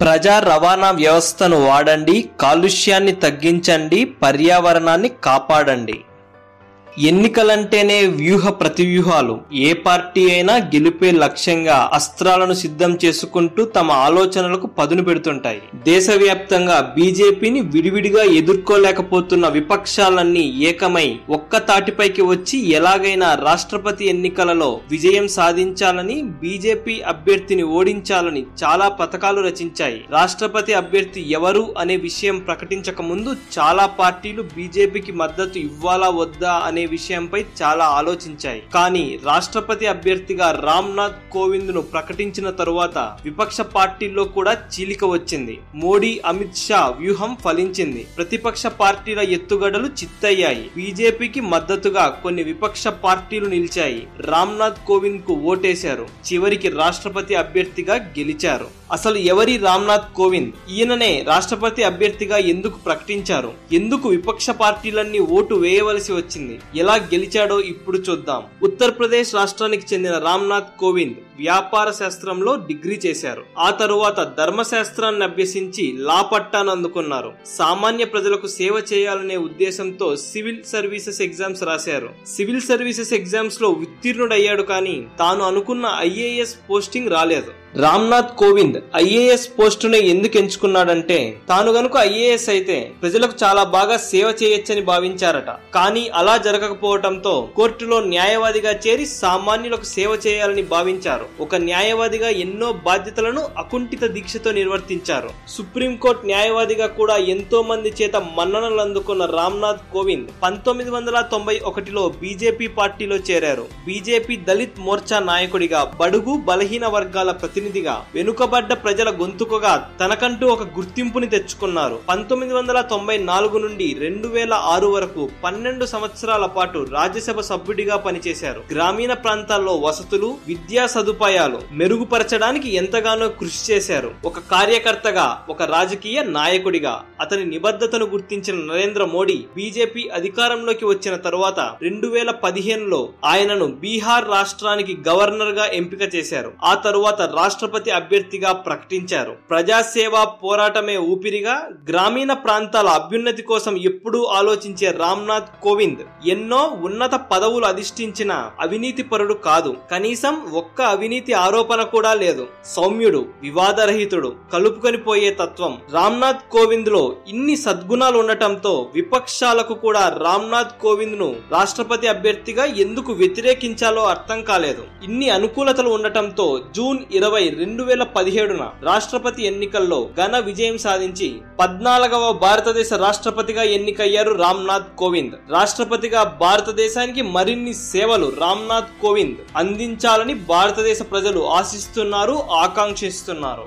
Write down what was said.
ప్రజా రవాణా వ్యవస్థను వాడండి కాలుష్యాన్ని తగ్గించండి పర్యావరణాన్ని కాపాడండి. ఎన్నికలంటేనే వ్యూహ ప్రతివ్యూహాలు. ఏ పార్టీ అయినా గెలిపే లక్ష్యంగా అస్త్రాలను సిద్ధం చేసుకుంటూ తమ ఆలోచనలకు పదును పెడుతుంటాయి. దేశవ్యాప్తంగా బీజేపీని విడివిడిగా ఎదుర్కోలేకపోతున్న విపక్షాలన్నీ ఏకమై ఒక్క తాటిపైకి వచ్చి ఎలాగైనా రాష్ట్రపతి ఎన్నికలలో విజయం సాధించాలని బీజేపీ అభ్యర్థిని ఓడించాలని చాలా పథకాలు రచించాయి. రాష్ట్రపతి అభ్యర్థి ఎవరు అనే విషయం ప్రకటించక ముందు చాలా పార్టీలు బీజేపీకి మద్దతు ఇవ్వాలా వద్దా అనే విషయంపై చాలా ఆలోచించాయి. కానీ రాష్ట్రపతి అభ్యర్థిగా రామ్నాథ్ కోవింద్ను ప్రకటించిన తరువాత విపక్ష పార్టీల్లో కూడా చీలిక వచ్చింది. మోడీ అమిత్ షా వ్యూహం ఫలించింది. ప్రతిపక్ష పార్టీల ఎత్తుగడలు చిత్తయ్యాయి. బీజేపీకి మద్దతుగా కొన్ని విపక్ష పార్టీలు నిలిచాయి. రామ్నాథ్ కోవింద్కు ఓటేశారు. చివరికి రాష్ట్రపతి అభ్యర్థిగా గెలిచారు. అసలు ఎవరి రామ్నాథ్ కోవింద్? ఈయననే రాష్ట్రపతి అభ్యర్థిగా ఎందుకు ప్రకటించారు? ఎందుకు విపక్ష పార్టీలన్నీ ఓటు వేయవలసి వచ్చింది? ఎలా గెలిచాడో ఇప్పుడు చూద్దాం. ఉత్తరప్రదేశ్ రాష్ట్రానికి చెందిన రామ్నాథ్ కోవింద్ వ్యాపార శాస్త్రంలో డిగ్రీ చేశారు. ఆ తరువాత ధర్మశాస్త్రాన్ని అభ్యసించి లా పట్టాను అందుకున్నారు. సామాన్య ప్రజలకు సేవ చేయాలనే ఉద్దేశంతో సివిల్ సర్వీసెస్ ఎగ్జామ్స్ రాశారు. సివిల్ సర్వీసెస్ ఎగ్జామ్స్లో ఉత్తీర్ణుడయ్యాడు కానీ తాను అనుకున్న ఐఏఎస్ పోస్టింగ్ రాలేదు. రామ్నాథ్ కోవింద్ ఐఏఎస్ పోస్టును ఎందుకు ఎంచుకున్నాడంటే తాను గనుక ఐఏఎస్ అయితే ప్రజలకు చాలా బాగా సేవ చేయొచ్చని భావించారట. కానీ అలా జరగకపోవటంతో కోర్టులో న్యాయవాదిగా చేరి సామాన్యులకు సేవ చేయాలని భావించారు. ఒక న్యాయవాదిగా ఎన్నో బాధ్యతలను అకుంఠిత దీక్షతో నిర్వర్తించారు. సుప్రీంకోర్టు న్యాయవాదిగా కూడా ఎంతో మంది చేత మన్ననలు అందుకున్న రామ్నాథ్ కోవింద్ పంతొమ్మిది వందల తొంభై ఒకటిలో బీజేపీ పార్టీలో చేరారు. బీజేపీ దళిత్ మోర్చా నాయకుడిగా బడుగు బలహీన వర్గాల ప్రతినిధిగా వెనుకబడ్డ ప్రజల గొంతుకగా తనకంటూ ఒక గుర్తింపుని తెచ్చుకున్నారు. పంతొమ్మిది వందల తొంభై నాలుగు నుండి రెండు వేల ఆరు వరకు పన్నెండు సంవత్సరాల పాటు రాజ్యసభ సభ్యుడిగా పనిచేశారు. గ్రామీణ ప్రాంతాల్లో వసతులు విద్యా సదుపాయాలు మెరుగుపరచడానికి ఎంతగానో కృషి చేశారు. ఒక కార్యకర్తగా ఒక రాజకీయ నాయకుడిగా అతని నిబద్ధతను గుర్తించిన నరేంద్ర మోడీ బీజేపీ అధికారంలోకి వచ్చిన తరువాత రెండు వేల పదిహేనులో ఆయనను బీహార్ రాష్ట్రానికి గవర్నర్గా ఎంపిక చేశారు. ఆ తరువాత రాష్ట్రపతి అభ్యర్థిగా ప్రకటించారు. ప్రజాసేవ పోరాటమే ఊపిరిగా గ్రామీణ ప్రాంతాల అభ్యున్నతి కోసం ఎప్పుడూ ఆలోచించే రామ్నాథ్ కోవింద్ ఎన్నో ఉన్నత పదవులు అధిష్ఠించిన అవినీతి పరుడు కాదు. కనీసం ఒక్క అవినీతి ఆరోపణ కూడా లేదు. సౌమ్యుడు వివాదరహితుడు కలుపుకొని పోయే తత్వం. రామ్నాథ్ కోవింద్లో ఇన్ని సద్గుణాలు ఉండటంతో విపక్షాలకు కూడా రామ్నాథ్ కోవింద్ను రాష్ట్రపతి అభ్యర్థిగా ఎందుకు వ్యతిరేకించాలో అర్థం కాలేదు. ఇన్ని అనుకూలతలు ఉండటంతో జూన్ ఇరవై రెండు వేల పదిహేడున రాష్ట్రపతి ఎన్నికల్లో ఘన విజయం సాధించి పద్నాలుగవ భారతదేశ రాష్ట్రపతిగా ఎన్నికయ్యారు రామ్నాథ్ కోవింద్. రాష్ట్రపతిగా భారతదేశానికి మరిన్ని సేవలు రామ్నాథ్ కోవింద్ అందించాలని భారతదేశ ప్రజలు ఆశిస్తున్నారు ఆకాంక్షిస్తున్నారు.